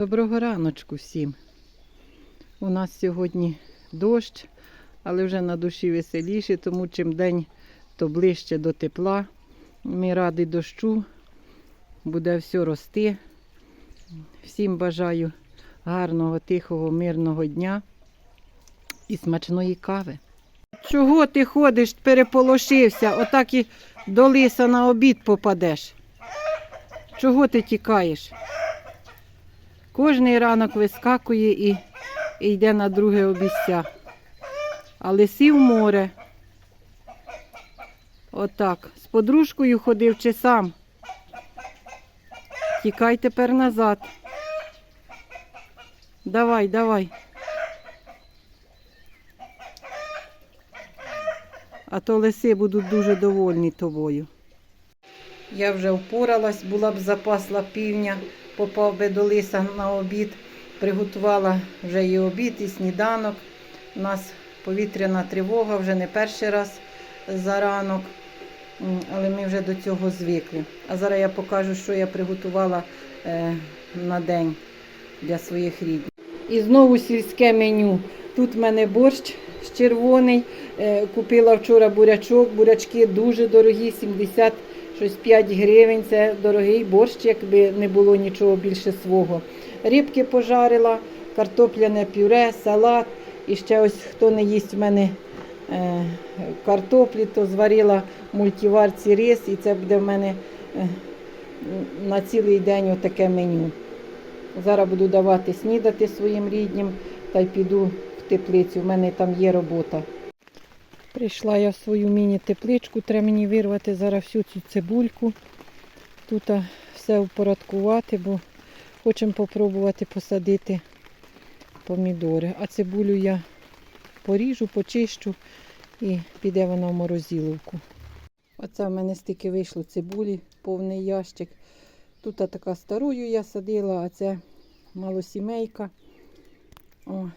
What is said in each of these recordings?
Доброго раночку всім. У нас сьогодні дощ, але вже на душі веселіше, тому чим день то ближче до тепла. Ми раді дощу, буде все рости. Всім бажаю гарного, тихого, мирного дня і смачної кави. Чого ти ходиш, переполошився, отак і до лиса на обід попадеш? Чого ти тікаєш? Кожний ранок вискакує і, і йде на друге обіця. А лисів море. Отак. З подружкою ходив чи сам. Тікай тепер назад. Давай, давай. А то лиси будуть дуже довольні тобою. Я вже впоралась, була б запасла півня, попав би до лиса на обід, приготувала вже і обід, і сніданок. У нас повітряна тривога вже не перший раз за ранок, але ми вже до цього звикли. А зараз я покажу, що я приготувала е, на день для своїх рідних. І знову сільське меню. Тут в мене борщ червоний. Е, Купила вчора бурячок. Бурячки дуже дорогі, 70 щось 5 гривень. Це дорогий борщ, якби не було нічого більше свого. Рибки пожарила, картопляне пюре, салат. І ще ось хто не їсть в мене е, картоплі, то зварила мультиварці рис, і це буде в мене е, на цілий день отаке меню. Зараз буду давати снідати своїм ріднім та й піду в теплицю. У мене там є робота. Прийшла я в свою міні-тепличку, треба мені вирвати зараз всю цю цибульку. Тут все впорядкувати, бо хочемо спробувати посадити помідори. А цибулю я поріжу, почищу і піде вона в морозиловку. Оце в мене стільки вийшло цибулі, повний ящик. Тут така старую я садила, а це малосімейка. О,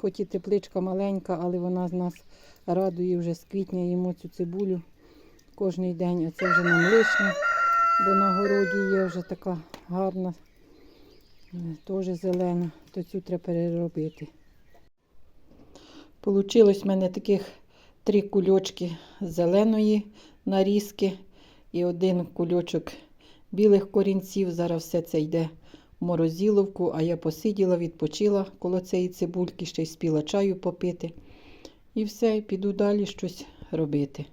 хоч і тепличка маленька, але вона з нас радує вже з квітня їмо цю цибулю кожен день. А це вже нам лишнє, бо на городі є вже така гарна, теж зелена, то цю треба переробити. Получилось в мене таких три кульочки зеленої нарізки і один кульочок білих корінців. Зараз все це йде в морозиловку, а я посиділа, відпочила коло цієї цибульки, ще й спіла чаю попити. І все, піду далі щось робити.